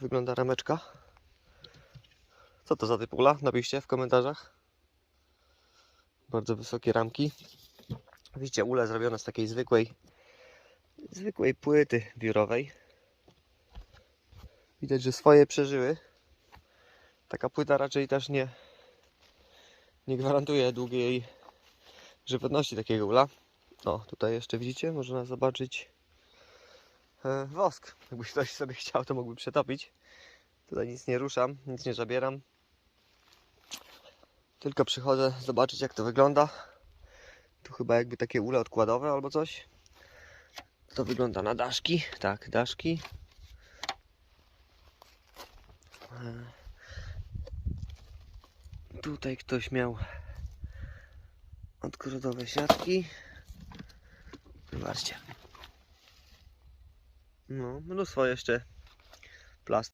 wygląda rameczka. Co to za typ ula? Napiszcie w komentarzach. Bardzo wysokie ramki. Widzicie, ule zrobione z takiej zwykłej zwykłej płyty wiórowej. Widać, że swoje przeżyły. Taka płyta raczej też nie nie gwarantuje długiej żywotności takiego ula. O, tutaj jeszcze widzicie, można zobaczyć wosk. Jakby ktoś sobie chciał, to mógłby przetopić. Tutaj nic nie ruszam, nic nie zabieram. Tylko przychodzę zobaczyć jak to wygląda. Tu chyba jakby takie ule odkładowe albo coś. To wygląda na daszki. Tak, daszki. E, Tutaj ktoś miał odgrodowe siatki. Zobaczcie. No, mnóstwo jeszcze plast